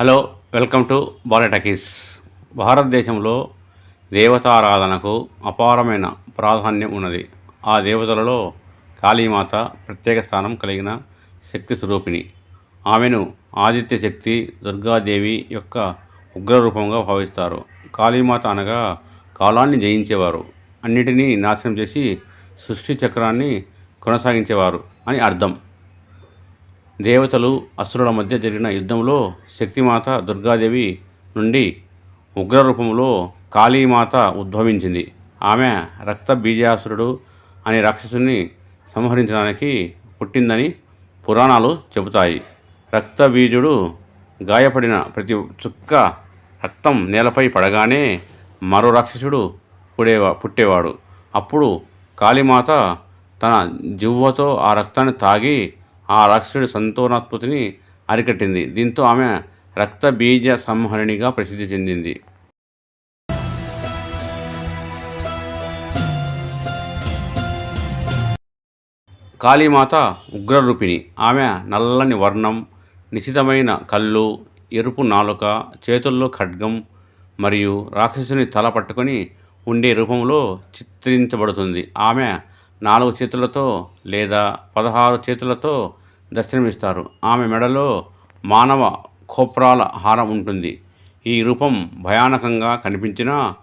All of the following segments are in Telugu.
హలో వెల్కమ్ టు బాలటకీస్ భారతదేశంలో దేవతారాధనకు అపారమైన ప్రాధాన్యం ఉన్నది. ఆ దేవతలలో కాళీమాత ప్రత్యేక స్థానం కలిగిన శక్తి స్వరూపిణి. ఆమెను ఆదిత్య శక్తి దుర్గాదేవి యొక్క ఉగ్రరూపంగా భావిస్తారు. కాళీమాత అనగా కాలాన్ని జయించేవారు. అన్నిటినీ నాశనం చేసి సృష్టి చక్రాన్ని కొనసాగించేవారు అని అర్థం. దేవతలు అసురుల మధ్య జరిగిన యుద్ధంలో శక్తిమాత దుర్గాదేవి నుండి ఉగ్రరూపంలో కాళీమాత ఉద్భవించింది. ఆమె రక్త బీజాసురుడు అనే రాక్షసుని సంహరించడానికి పుట్టిందని పురాణాలు చెబుతాయి. రక్త బీజుడు గాయపడిన ప్రతి చుక్క రక్తం నేలపై పడగానే మరో రాక్షసుడు పుడేవా పుట్టేవాడు. అప్పుడు కాళీమాత తన జివ్వతో ఆ రక్తాన్ని తాగి ఆ రాక్షసుడి సంతానోత్పత్తిని అరికట్టింది. దీంతో ఆమె రక్త బీజ సంహరణిగా ప్రసిద్ధి చెందింది. కాళీమాత ఉగ్రరూపిణి. ఆమె నల్లని వర్ణం నిశితమైన కళ్ళు ఎరుపు నాలుక చేతుల్లో ఖడ్గం మరియు రాక్షసుని తల పట్టుకొని ఉండే రూపంలో చిత్రించబడుతుంది. ఆమె నాలుగు చేతులతో లేదా పదహారు చేతులతో దర్శనమిస్తారు. ఆమె మెడలో మానవ కోప్రాల హారం ఉంటుంది. ఈ రూపం భయానకంగా కనిపించినా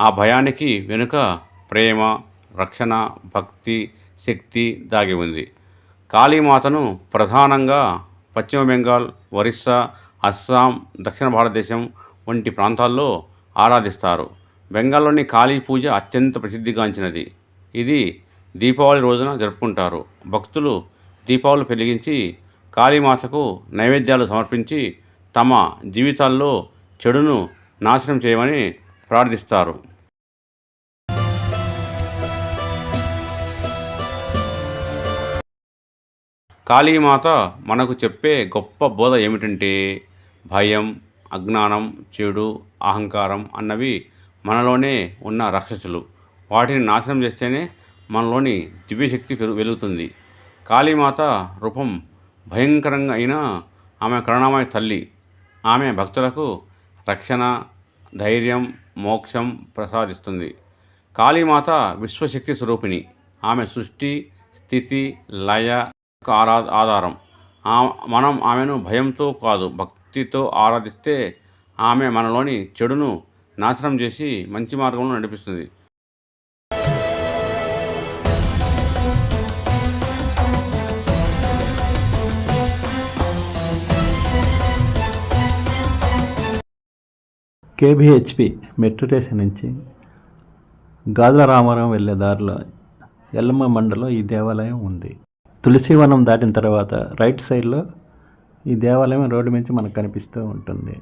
ఆ భయానికి వెనుక ప్రేమ రక్షణ భక్తి శక్తి దాగి ఉంది. కాళీమాతను ప్రధానంగా పశ్చిమ బెంగాల్ ఒరిస్సా అస్సాం దక్షిణ భారతదేశం వంటి ప్రాంతాల్లో ఆరాధిస్తారు. బెంగాల్లోని కాళీ పూజ అత్యంత ప్రసిద్ధిగాంచినది. ఇది దీపావళి రోజున జరుపుకుంటారు. భక్తులు దీపావళి వెలిగించి కాళీమాతకు నైవేద్యాలు సమర్పించి తమ జీవితాల్లో చెడును నాశనం చేయమని ప్రార్థిస్తారు. కాళీమాత మనకు చెప్పే గొప్ప బోధ ఏమిటంటే భయం అజ్ఞానం చెడు అహంకారం అన్నవి మనలోనే ఉన్న రాక్షసులు. వాటిని నాశనం చేస్తేనే మనలోని దివ్యశక్తి పెరు వెలుగుతుంది. కాళీమాత రూపం భయంకరంగా అయినా ఆమె కరుణామయ తల్లి. ఆమె భక్తులకు రక్షణ ధైర్యం మోక్షం ప్రసాదిస్తుంది. కాళీమాత విశ్వశక్తి స్వరూపిణి. ఆమె సృష్టి స్థితి లయ ఆరా ఆధారం. ఆ- మనం ఆమెను భయంతో కాదు భక్తితో ఆరాధిస్తే ఆమె మనలోని చెడును నాశనం చేసి మంచి మార్గంలో నడిపిస్తుంది. కేబిహెచ్పి మెట్రో స్టేషన్ నుంచి గాజుల రామారావు వెళ్ళే దారిలో ఎల్లమ్మ మండలో ఈ దేవాలయం ఉంది. తులసివనం దాటిన తర్వాత రైట్ సైడ్లో ఈ దేవాలయం రోడ్డు నుంచి మనకు కనిపిస్తూ ఉంటుంది.